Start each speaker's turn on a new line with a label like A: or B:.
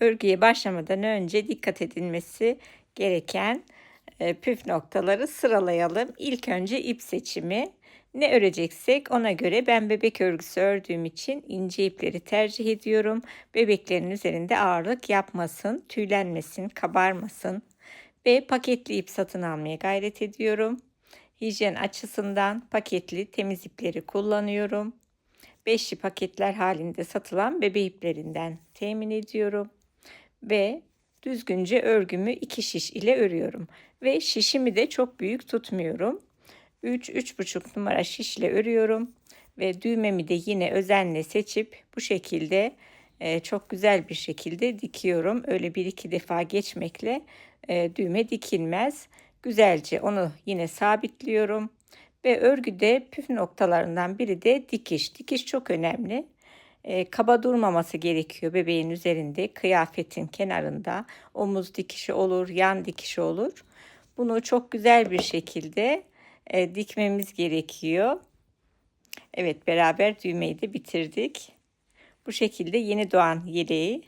A: örgüye başlamadan önce dikkat edilmesi gereken e, püf noktaları sıralayalım. İlk önce ip seçimi. Ne öreceksek ona göre ben bebek örgüsü ördüğüm için ince ipleri tercih ediyorum. Bebeklerin üzerinde ağırlık yapmasın, tüylenmesin, kabarmasın. Ve paketli ip satın almaya gayret ediyorum. Hijyen açısından paketli temiz ipleri kullanıyorum. Beşli paketler halinde satılan bebe iplerinden temin ediyorum. Ve düzgünce örgümü iki şiş ile örüyorum. Ve şişimi de çok büyük tutmuyorum. 3-3,5 numara şişle örüyorum. Ve düğmemi de yine özenle seçip bu şekilde e, çok güzel bir şekilde dikiyorum. Öyle bir iki defa geçmekle e, düğme dikilmez. Güzelce onu yine sabitliyorum. Ve örgüde püf noktalarından biri de dikiş. Dikiş çok önemli. E, kaba durmaması gerekiyor bebeğin üzerinde, kıyafetin kenarında. Omuz dikişi olur, yan dikişi olur. Bunu çok güzel bir şekilde e, dikmemiz gerekiyor. Evet beraber düğmeyi de bitirdik. Bu şekilde yeni doğan yeleği